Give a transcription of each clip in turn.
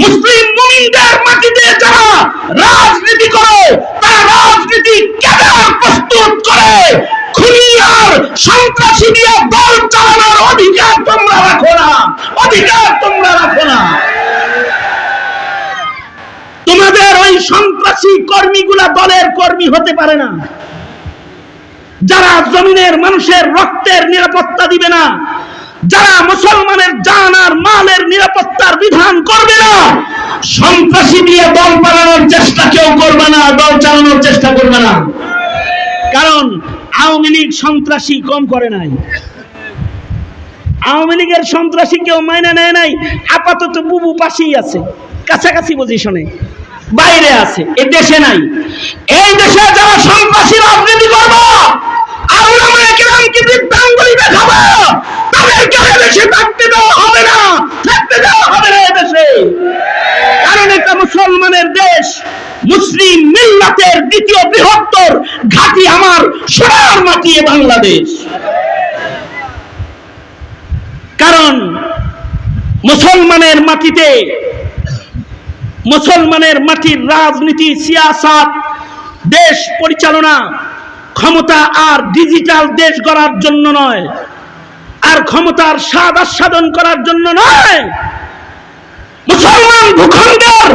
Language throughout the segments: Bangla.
মুসলিম মুমিনদের মাটিতে যারা রাজনীতি করে, তারা রাজনীতি ক্যাডার প্রস্তুত করে? খুনিয়ার সন্ত্রাসী দিয়ে দল চালানোর অধিকার তোমরা রাখো না। অধিকার তোমরা রাখো না। তোমাদের ওই সন্ত্রাসী কর্মীগুলা দলের কর্মী হতে পারে না। যারা জমিনের মানুষের রক্তের নিরাপত্তা দিবে না, যারা মুসলমানের জান আর মালের নিরাপত্তার বিধান করবে না সন্ত্রাসী দিয়ে দল বানানোর চেষ্টা কেউ করবে না দল চালানোর চেষ্টা করবে না। কারণ আওয়ামী লীগ সন্ত্রাসী কম করে নাই। আওয়ামী লীগের সন্ত্রাসী কেউ মাইনে নেয় নাই, আপাতত বুবু পাশেই আছে, কাছাকাছি পজিশনে বাইরে আছে, এ দেশে নাই। এই দেশে যারা সন্ত্রাসী রাজনীতি করব এ দেশে দেশ মুসলিম মিল্লাতের দ্বিতীয় বৃহত্তর ঘাঁটি আমার সোনার মাটি বাংলাদেশ। কারণ মুসলমানের মাটিতে মুসলমানের মাটির রাজনীতি, সিয়াসাত, দেশ পরিচালনা, ক্ষমতা আর ডিজিটাল দেশ গড়ার জন্য নয়, আর ক্ষমতার স্বাদ আস্বাদন করার জন্য নয়। মুসলমান ভূখণ্ডের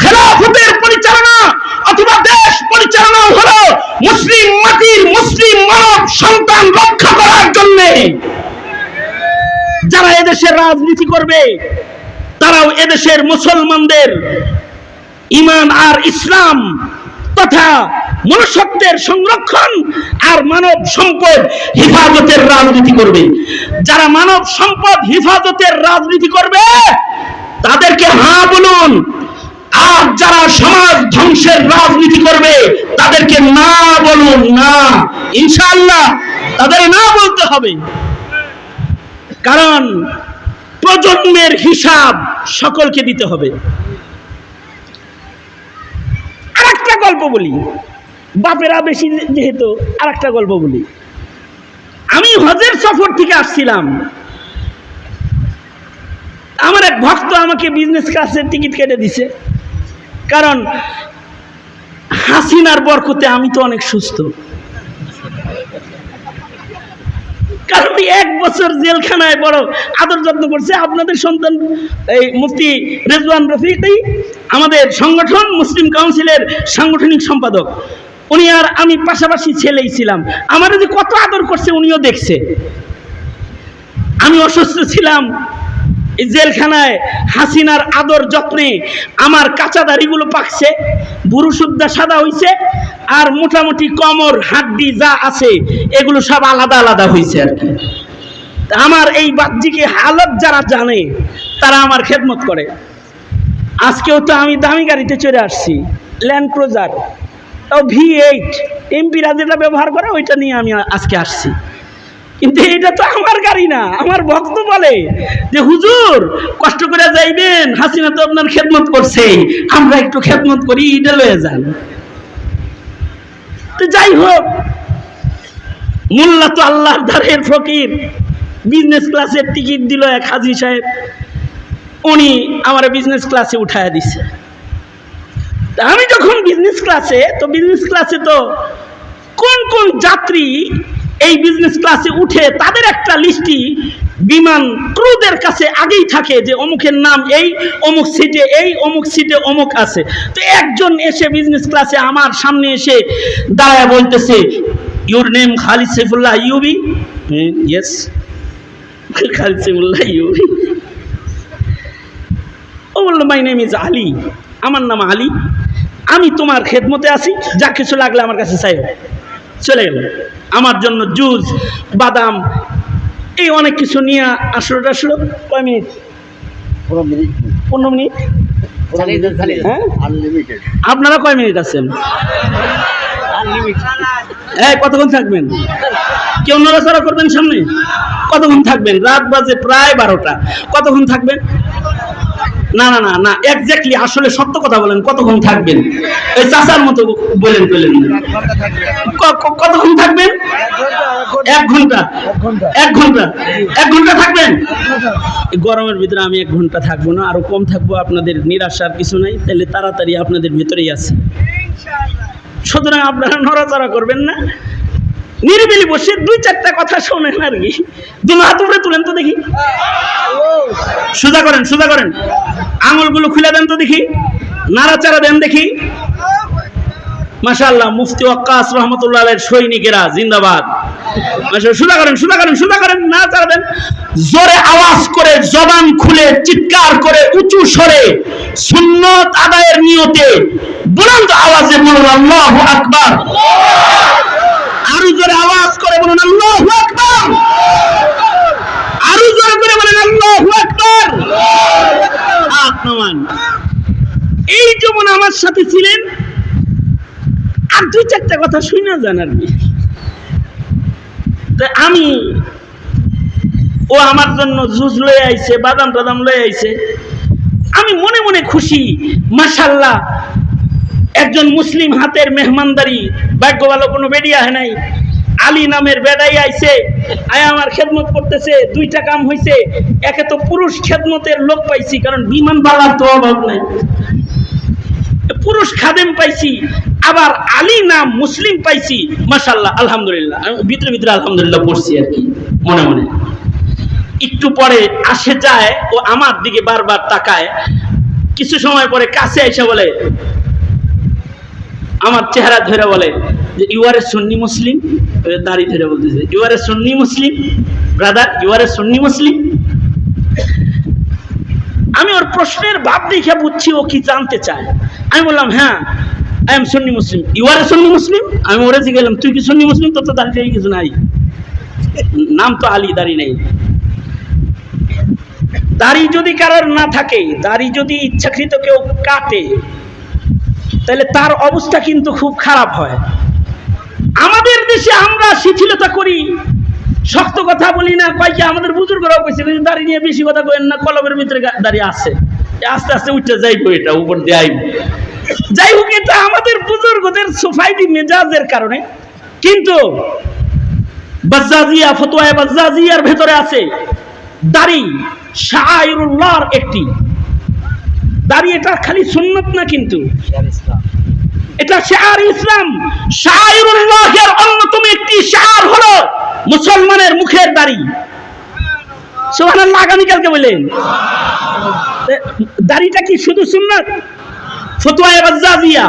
খেলাফতের পরিচালনা অথবা দেশ পরিচালনা হলো মুসলিম মাটির মুসলিম মানব সন্তান রক্ষা করার জন্যে। যারা এদেশের রাজনীতি করবে, তারাও এদেশের মুসলমানদের ইমান আর ইসলাম তথা মনুষ্যত্বের সংরক্ষণ আর মানব সম্পদ হিফাজতের রাজনীতি করবে। যারা মানব সম্পদ হেফাজতের রাজনীতি করবে, তাদেরকে হ্যাঁ বলুন আর যারা সমাজ ধ্বংসের রাজনীতি করবে, তাদেরকে না বলুন, না। ইনশাআল্লাহ তাদের না বলতে হবে। কারণ প্রজন্মের হিসাব সকলকে দিতে হবে। আরেকটা গল্প বলি। বাপেরা বেশি যেহেতু আরেকটা গল্প বলি। আমি হজের সফর থেকে আসছিলাম। আমার এক ভক্ত আমাকে বিজনেস ক্লাসের টিকিট কেটে দিছে। কারণ হাসিনার বরকতে আমি তো অনেক সুস্থ। কারণ এক বছর জেলখানায় বড় আদর যত্ন করছে আপনাদের সন্তান, এই মুফতি রেজওয়ান রফিকই, আমাদের সংগঠন, মুসলিম কাউন্সিলের সাংগঠনিক সম্পাদক। উনি আর আমি পাশাপাশি ছেলেই ছিলাম। আমার যে কত আদর করছে উনিও দেখছে। আমি অসুস্থ ছিলাম। জেলখানায় হাসিনার আদর যত্নে আমার কাঁচা দাড়িগুলো পাকছে, বুড়ো সুদ্ধা সাদা হইছে, আর মোটামুটি কমর, হাড্ডি যা আছে, এগুলো সব আলাদা আলাদা হয়েছে আর কি। আমার এই বাহ্যিকে হালত যারা জানে, তারা আমার খেদমত করে। আজকেও তো আমি দামি গাড়িতে চলে আসছি ল্যান্ড ক্রুজার ভি এইট এমপিরা যেটা ব্যবহার করে ওইটা নিয়ে আমি আজকে আসছি। কিন্তু এটা তো আমার গাড়ি না, আমার ভক্ত বলে যে, হুজুর, কষ্ট করে যাইবেন, হাসিনা তো আপনার খেদমত করছে, আমরা একটু খেদমত করি এটা লয়ে যান। তো যাই হোক, মোল্লা তো আল্লাহর দ্বারের ফকির বিজনেস ক্লাসের টিকিট দিল এক হাজি সাহেব। উনি আমার বিজনেস ক্লাসে উঠায় দিছে। আমি যখন বিজনেস ক্লাসে তো বিজনেস ক্লাসে তো কোন কোন যাত্রী এই বিজনেস ক্লাসে উঠে তাদের একটা লিস্টি বিমান ক্রুদের কাছে আগেই থাকে যে অমুকের নাম এই, অমুক সিটে এই, অমুক সিটে অমুক আছে। তো একজন এসে বিজনেস ক্লাসে আমার সামনে এসে দাঁড়ায় বলতেছে ইউর নেম খালিদ সাইফুল্লাহ ইউবি ইয়েস খালিদ সাইফুল্লাহ ইউবি ও বলল মাই নেম ইজ আলী। আমার নাম আলী। আমি তোমার খেদমতে আছি। যা কিছু লাগলে আমার কাছে চাইও। চলে গেল। আমার জন্য জুস বাদাম এই অনেক কিছু নিয়ে আসলো আসলো কয় মিনিট? পনেরো মিনিট। হ্যাঁ? আপনারা কয় মিনিট আছেন? হ্যাঁ কতক্ষণ থাকবেন? কেউ নড়াচড়া করবেন সামনে? কতক্ষণ থাকবেন? রাত বাজে প্রায় বারোটা। কতক্ষণ থাকবেন? না না না না এক্স্যাক্টলি আসলে সত্য কথা বলেন, কতক্ষণ থাকবেন? ওই চাচার মতো বলেন বলেন। কতক্ষণ থাকবেন? এক ঘণ্টা। এক ঘণ্টা। এক ঘণ্টা থাকবেন? গরমের ভিতরে আমি এক ঘণ্টা থাকব না, আরও কম থাকব, আপনাদের নিরাশার কিছু নাই, তাহলে তাড়াতাড়ি আপনাদের ভিতরেই আছে। সুতরাং আপনারা নড়াচড়া করবেন না। নিরিবিলি বসে দুই চারটা কথা শোনেন আর কি। দুনো হাত উপরে তুলেন তো দেখি। সোজা করেন সোজা করেন। আঙুলগুলো খুলে দেন তো দেখি। নাড়াচাড়া দেন দেখি। মাশাআল্লাহ, মুফতি ওয়াক্কাস রহমতুল্লাহ সৈনিকেরা, জিন্দাবাদ। সোজা করেন সোজা করেন সোজা করেন না চাড়া দেন। জোরে আওয়াজ করে, জবান খুলে, চিৎকার করে, উঁচু স্বরে, সুন্নত আদায়ের নিয়তে, বুলন্দ আওয়াজে বলুন, আল্লাহু আকবার। আরও জোরে আওয়াজ করে বলুন, আল্লাহু আরও জোরে করে বলেন, আল্লাহু এই যেমন আমার সাথে ছিলেন। আর দুই চারটা কথা শুনে যান আর আমি, ও আমার জন্য জুস লয়ে আইছে বাদাম টাদাম লয়ে আইছে। আমি মনে মনে খুশি মাশাল্লাহ একজন মুসলিম হাতের মেহমানদারি, ভাগ্য ভালো কোনো বেরিয়ে আহে নাই। আলী নামের বেড়াই আইছে, আয় আমার খেদমত করতেছে, দুইটা কাম হইছে। একে তো পুরুষ খেদমতের লোক পাইছি, কারণ বিমান বালার তো অভাব নাই। পুরুষ খাদেম পাইছি, আবার আলী নাম মুসলিম পাইছি মাশাল্লাহ আলহামদুলিল্লাহ। ভিতরে ভিতরে আলহামদুলিল্লাহ পড়ছি আর কি, মনে মনে। একটু পরে আসে যায়, ও আমার দিকে বারবার তাকায়। কিছু সময় পরে কাছে এসে বলে আমার চেহারা ধরে বলে যে ইউ আর এ সুন্নি মুসলিম দাড়ি ধরে বলতেছে you are a Sunni Muslim brother you are a Sunni Muslim আমি ওর প্রশ্নের ভাব দেখে বুঝছি, ও কি জানতে চায়। আমি বললাম হ্যাঁ I am Sunni Muslim you are a Sunni Muslim আমি ওরে গেলাম তুই কি সুন্নি মুসলিম তোর তো দাঁড়িয়ে কিছু নাই। নাম তো আলী, দাড়ি নেই। দাড়ি যদি কারোর না থাকে, দাড়ি যদি ইচ্ছাকৃত কেউ কাটে তাহলে তার অবস্থা কিন্তু খুব খারাপ হয়। আমাদের দেশে আমরা শিথিলতা করি। শক্ত কথা বলি না কয়েকে আমাদের বুজুর্গরাও কইছে, কিন্তু দাড়ি নিয়ে বেশি কথা কইেন না, কলমের ভিতরে দাঁড়িয়ে দাড়ি আছে আস্তে আস্তে উঠে যাইবো এটা, উপর দিয়ে যাই হোক, এটা আমাদের বুজুর্গদের সোসাইটি মেজাজের কারণে। কিন্তু বাজ্জাজিয়া ফতোয়া বাজ্জাজিয়ার ভেতরে আছে দাড়ি শাহরুল্লাহর একটি দাড়ি এটা খালি সুন্নত না কিন্তু? এটা শাহর ইসলাম। শাহরুল্লাহের অন্যতম একটি শাহর হলো মুসলমানের মুখের দাড়ি। সুবহানাল্লাহ, আগামীকালকে বলেন। দাড়িটা কি শুধু সুন্নত? ফতোয়া বাজ্জাজিয়া।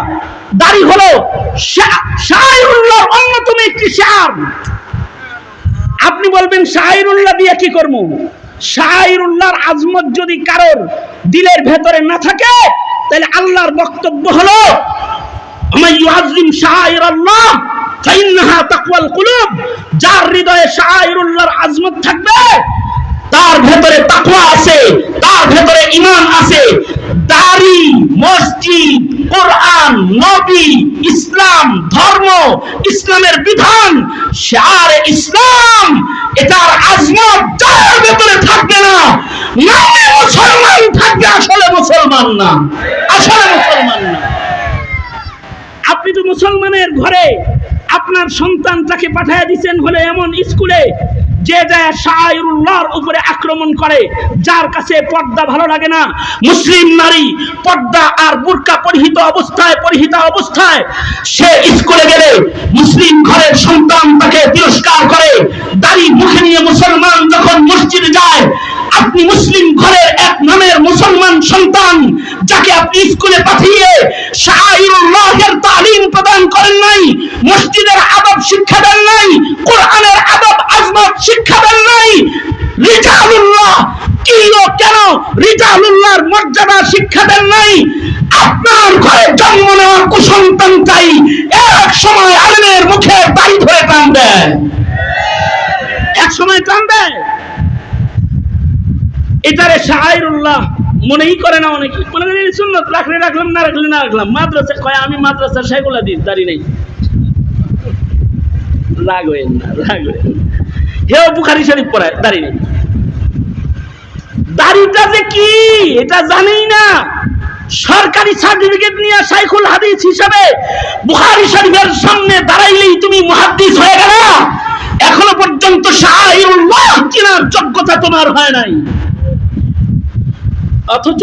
দাড়ি হলো শাহরুল্লাহর অন্যতম একটি শাহর আপনি বলবেন শাহিরুল্লাহ দিয়ে কি করব? শাহিরুল্লাহর আজমত যদি কারোর দিলের ভেতরে না থাকে, তাহলে আল্লাহর বক্তব্য হলো যার হৃদয়ে শাহরুল্লাহর আজমত থাকবে তার ভেতরে তাকওয়া আছে, তার ভেতরে ঈমান আছে। দাড়ি, মসজিদ, কোরআন, নবী, ইসলাম, ধর্ম, ইসলামের বিধান, শার ইসলাম, এটার আজমত যার ভেতরে থাকবে না নামে মুসলমান থাকবে, আসলে মুসলমান না, আসলে মুসলমান না। আপনি তো মুসলমানের ঘরে আপনার সন্তানটাকে পাঠিয়ে দিচ্ছেন হলে এমন স্কুলে যে যায় শাহরুল্লাহর উপরে আক্রমণ করে, যার কাছে পর্দা ভালো লাগে না। মুসলিম নারী পর্দা আর বুরকা পরিহিত অবস্থায় পরিহিত অবস্থায়, সে স্কুলে গেলে মুসলিম ঘরের সন্তান তাকে তিরস্কার করে, দাড়ি মুখে নিয়ে মুসলমান যখন মসজিদে যায় আপনি মুসলিম ঘরের এক নামের মুসলমান সন্তান যাকে আপনি স্কুলে পাঠিয়ে তালিম প্রদান করেন নাই, মসজিদের আদব শিক্ষা দেন নাই, কোরআনের আদব আজমত শিক্ষা দেন নাই, রিজালুল্লাহ কেন রিজালুল্লাহর মর্যাদা শিক্ষা দেন নাই? আপনার ঘরে জন্ম নেওয়া কুসন্তান চাই এক সময় আলমের মুখে দাড়ি ধরে টান দেয় এক সময় টান দেয় এটারে শাহরুল্লাহ মনেই করে না অনেকে। মনে এই সুন্নত রাখলে রাখলাম, না রাখলে না রাখলাম। মাদ্রাসা কয়, আমি মাদ্রাসার সেগুলা দিস দাঁড়ি নেই। না হেও বুখারি শরীফ পড়ায়, দাঁড়ি নেই। দাড়িটা যে কি, এটা জানেই না। সরকারি সার্টিফিকেট নিয়ে সাইকুল হাদিস হিসাবে বুখারি শরীফের সামনে দাঁড়াইলেই তুমি মুহাদ্দিস হয়ে গেল। এখনও পর্যন্ত যোগ্যতা তোমার হয় নাই। অথচ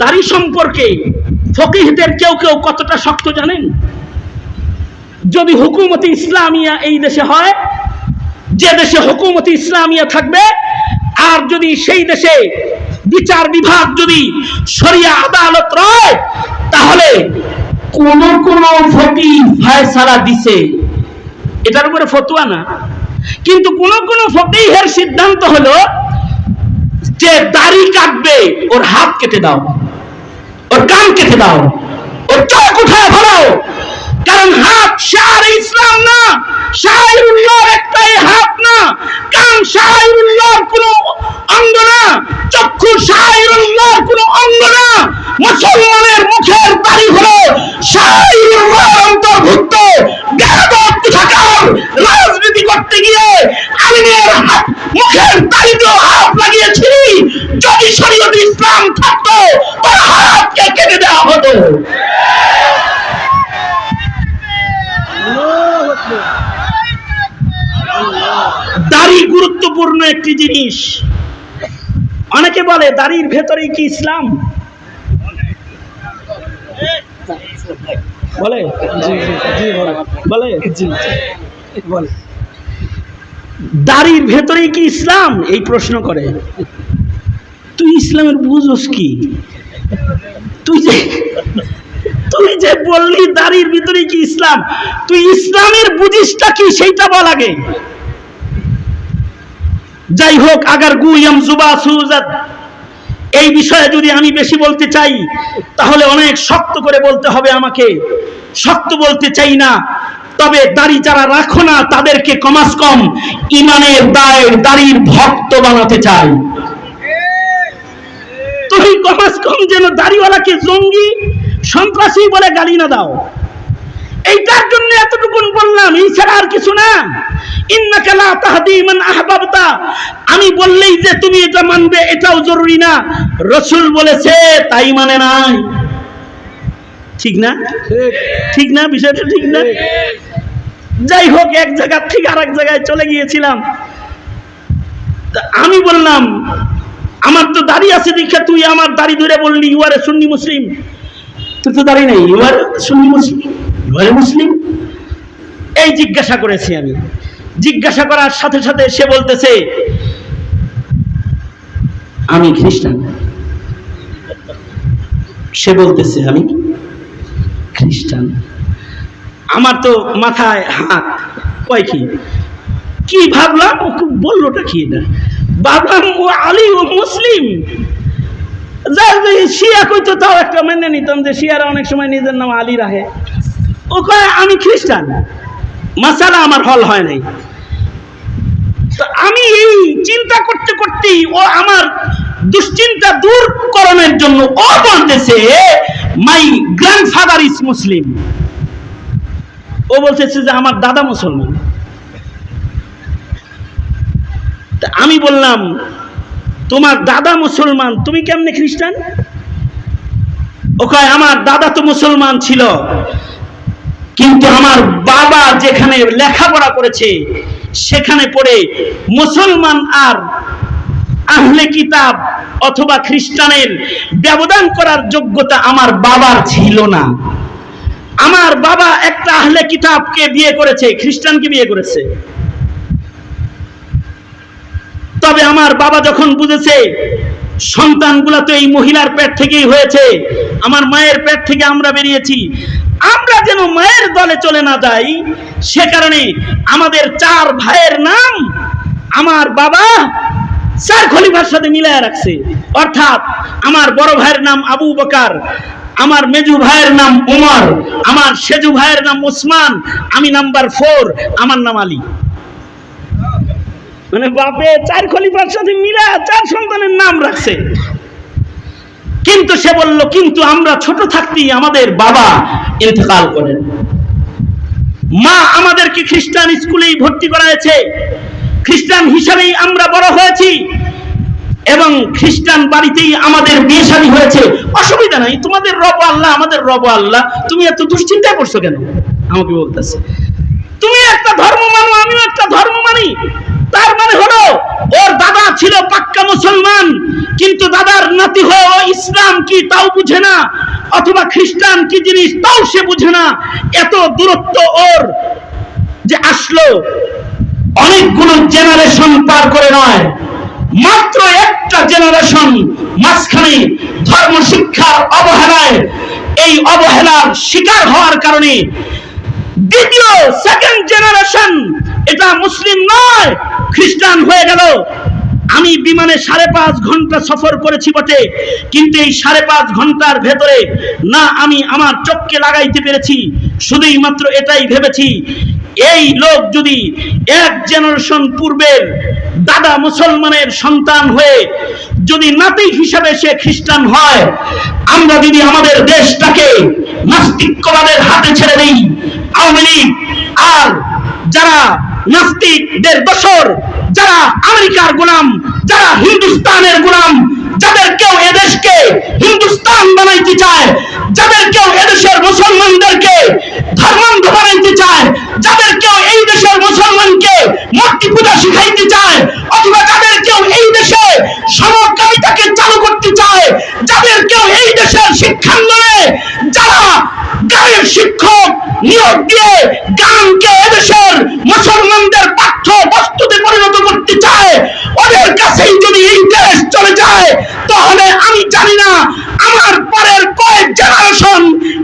দাড়ি সম্পর্কে ফকিহদের কেউ কেউ কতটা শক্ত জানেন? যদি হুকুমতি ইসলামিয়া এই দেশে হয়, যে দেশে হুকুমতি ইসলামিয়া থাকবে, আর যদি সেই দেশে বিচার বিভাগ যদি শরিয়া আদালত রয়, তাহলে কোন কোন ফকি ফয়সালা দিছে। এটার উপরে ফতুয়া না। কিন্তু কোন কোন ফকিহের সিদ্ধান্ত হলো যে দাড়ি কাটবে, ওর হাত কেটে দাও, ওর কান কেটে দাও, ওর চোখ উঠায় ফেলাও কারণ হাত শাহর ইসলাম না একটাই হাত না। কান কোনো অঙ্গ না, চক্ষু কোনো অঙ্গ না। মুসলমানের মুখের দাড়ি হলো শাহরুল্লাহর অন্তর্ভুক্ত। বেয়াদব কোথাকার রাজনীতি করতে গিয়ে মুখের দাড়িতেও হাত লাগিয়েছিলি যদি শরীয়ত ইসলাম থাকতো তোর হাতকে কেটে দেওয়া হতো দাড়ি গুরুত্বপূর্ণ একটি জিনিস। অনেকে বলে, দাড়ির ভেতরে কি ইসলাম? বলে? বলে? বল দাড়ির ভেতরে কি ইসলাম? এই প্রশ্ন করে। তুই ইসলামের বুঝোস কি? তুই যে তুই যে বললি দাড়ির ভিতরে কি ইসলাম, তুই ইসলামের বুঝিসটা কি সেইটা বল আগে। যাই হোক, আগার গুইয়াম জুবা সুজাত। এই বিষয়ে যদি আমি বেশি বলতে চাই, তাহলে অনেক শক্ত করে বলতে হবে আমাকে। শক্ত বলতে চাই না, তবে দাড়ি যারা রাখো না, তাদেরকে কমাস কম। ইমানের দায়ের দাড়ির ভক্ত বানাতে চাই। তুমি কমাস কম যেন দাড়িওয়ালাকে জঙ্গি, সন্ত্রাসী বলে গালি না দাও। এইটার জন্য এতটুকুন বললাম, এই ছাড়া আর কিছু না। আমি বললেই যে তুমি এটা মানবে, এটাও জরুরি না। রসুল বলেছে, তাই মানে নাই। ঠিক না? ঠিক না? বিষয়টা ঠিক না? যাই হোক, এক জায়গা থেকে আরেক জায়গায় চলে গিয়েছিলাম। আমি বললাম আমার তো দাড়ি আছে দীক্ষা তুই আমার দাড়ি ধরে বললি ইউ আর এ সুন্নি মুসলিম তুই তো দাড়ি নেই you R Sunni Muslim you আর মুসলিম এই জিজ্ঞাসা করেছি আমি। জিজ্ঞাসা করার সাথে সাথে সে বলতেছে, আমি খ্রিস্টান। সে বলতেছে, আমি খ্রিস্টান। আমার তো মাথায় হাত, কয় কি? ভাবলাম? বললোটা কি এটা? ও আলী ও মুসলিম। যার শিয়া কইতো তাও একটা মেনে নিতাম যে শিয়ারা অনেক সময় নিজের নাম আলী রাখে। ও কয়, আমি খ্রিস্টান। মাসালা আমার হল হয় নাই। তো আমি এই চিন্তা করতে করতেই ও আমার দুশ্চিন্তা দূর করণের জন্য ও বলতেছে মাই গ্র্যান্ডফাদার ইজ মুসলিম ও বলতেছে যে, আমার দাদা মুসলমান তা আমি বললাম, তোমার দাদা মুসলমান, তুমি কেমনে খ্রিস্টান? ও কয়, আমার দাদা তো মুসলমান ছিল, কিন্তু আমার বাবা যেখানে লেখাপড়া করেছে, সেখানে পড়ে মুসলমান আর আহলে কিতাব অথবা খ্রিস্টানের ব্যবধান করার যোগ্যতা আমার বাবার ছিল না। আমার বাবা একটা আহলে কিতাবকে বিয়ে করেছে, খ্রিস্টানকে বিয়ে করেছে। তবে আমার বাবা যখন বুঝেছে সন্তানগুলা তো এই মহিলার পেট থেকেই হয়েছে, আমার মায়ের পেট থেকে আমরা বেরিয়েছি, আমরা যেন মায়ের দলে চলে না যাই, সে কারণে আমাদের চার ভাইয়ের নাম আমার বাবা চার খলিফার সাথে মিলায় রাখছে। অর্থাৎ আমার বড় ভাইয়ের নাম আবু বকার, আমার মেজু ভাইয়ের নাম ওমর আমার সেজু ভাইয়ের নাম ওসমান আমি নাম্বার ফোর, আমার নাম আলী। মানে বাপে চার খলিফার সাথে মিলা চার সন্তানের নাম রাখছে। কিন্তু সে বলল, কিন্তু আমরা ছোট থাকতেই আমাদের বাবা ইন্তেকাল করেন। মা আমাদেরকে খ্রিস্টান স্কুলেই ভর্তি করাইছে খ্রিস্টান হিসাবেই আমরা বড় হয়েছি এবং খ্রিস্টান বাড়িতেই আমাদের বিয়ে শাদী হয়েছে। অসুবিধা নাই, তোমাদের রব আল্লাহ, আমাদের রব আল্লাহ। তুমি এত দুশ্চিন্তায় করছ কেন? আমাকে বলতেছে, তুমি একটা ধর্ম মানো, আমিও একটা ধর্ম মানি। তার মানে হলো, ওর দাদা ছিল পাক্কা মুসলমান, কিন্তু দাদার নাতি হয়েও ইসলাম কি তাও বুঝে না, অথবা খ্রিস্টান কি জিনিস তাও সে বুঝে না। এত দূরত্ব ওর যে আসলো অনেকগুলো জেনারেশন পার করে নয়, মাত্র একটা জেনারেশন মাঝখানে ধর্ম শিক্ষার অবহেলায়, এই অবহেলার শিকার হওয়ার কারণে দ্বিতীয় সেকেন্ড জেনারেশন এটা মুসলিম নয়, খ্রিস্টান হয়ে গেল। আমি বিমানে সাড়ে পাঁচ ঘণ্টা সফর করেছি বটে, কিন্তু এই সাড়ে পাঁচ ঘণ্টার ভেতরে না আমি আমার চোখকে লাগাইতে পেরেছি, শুধুই মাত্র এটাই ভেবেছি। এই লোক যদি এক জেনারেশন পূর্বের দাদা মুসলমানের সন্তান হয়ে যদি নাতি হিসাবে সে খ্রিস্টান হয়, আমরা যদি আমাদের দেশটাকে নাস্তিক্যবাদের হাতে ছেড়ে দিই, আওয়ামী লীগ আর যারা নাস্তিকদের দোসর যারা আমেরিকার গোলাম, যারা হিন্দুস্তানের গোলাম, যাদের কেউ এদেশকে হিন্দুস্তান বানাইতে চায়, যাদের কেউ এদেশের মুসলমানদেরকে ধর্মান্ধ বানাইতে চায়, যাদের কেউ এই দেশের মুসলমানকে মূর্তি পূজা শিখাইতে চায় অথবা যাদের কেউ এই দেশে সমকামিতাকে চালু করতে চায় যাদের কেউ এই দেশের শিক্ষাঙ্গনে যারা গানের শিক্ষক নিয়োগ দিয়ে গানকে এদেশের মুসলমানদের পাঠ্য বস্তুতে পরিণত করতে চায় ওদের কাছেই যদি এই দেশ চলে যায় তাহলে আমি জানি না আমার পরের কয়েক জেনারেশন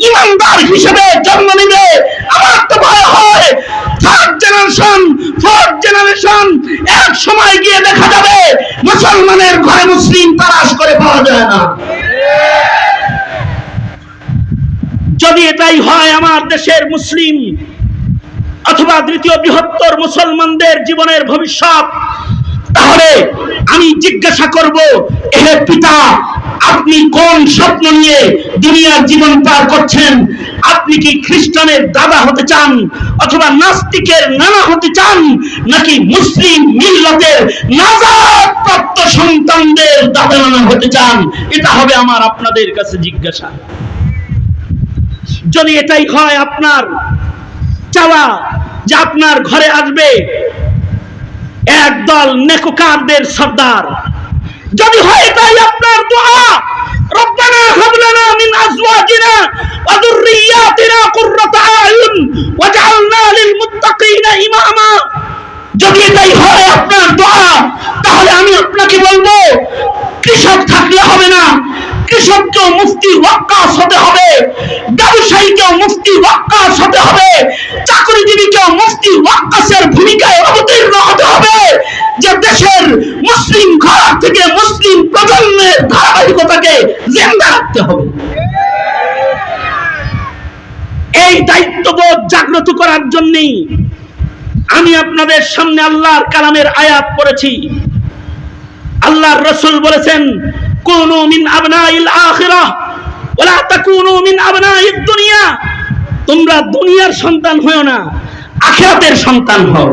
ইমানদার হিসেবে জন্ম নেবে আমার তো ভয় হয় থার্ড জেনারেশন ফোর্থ জেনারেশন এক সময় গিয়ে দেখা যাবে মুসলমানের ঘরে মুসলিম তালাশ করে পাওয়া যায় না। যদি এটাই হয় আমার দেশের মুসলিম অথবা দ্বিতীয় বৃহত্তর মুসলমানদের জীবনের ভবিষ্যৎ, তাহলে আমি জিজ্ঞাসা করব এহে পিতা আপনি কোন স্বপ্ন নিয়ে দুনিয়ার জীবন পার করছেন? আপনি কি খ্রিস্টানের দাদা হতে চান অথবা নাস্তিকের নানা হতে চান নাকি মুসলিম মিল্লতের নাজাত প্রাপ্ত সন্তানদের দাদা নানা হতে চান? এটা হবে আমার আপনাদের কাছে জিজ্ঞাসা। যদি এটাই হয় আপনার চাওয়া যে আপনার ঘরে আসবে, একদল নেকোকারদের সর্দার। যদি হয় তাই আপনার দোয়া। লিল মুত্তাকিনা ইমামা। যদি হয় আপনার দোয়া, তাহলে আমি আপনাকে বলব, কৃষক থাকলে হবে না। কৃষককেও মুফতি ওয়াক্কাস হতে হবে। ব্যবসায়ীকেও মুফতি ওয়াক্কাস হতে হবে। চাকরিজীবীকেও মুফতি ওয়াক্কাসের ভূমিকায় অবতীর্ণ যে দেশের মুসলিম ঘর থেকে মুসলিম প্রজন্মের ধারাবাহিকতাকে জিন্দা রাখতে হবে। এই দায়িত্ববোধ জাগ্রত করার জন্যই আমি আপনাদের সামনে আল্লাহর কালামের আয়াত পড়েছি। আল্লাহর রসুল বলেছেন, কুনু মিন আবনাইল আখিরাহ ওয়ালা তাকুনু মিন আবনাইদ দুনিয়া। তোমরা দুনিয়ার সন্তান হও না, আখিরাতের সন্তান হও।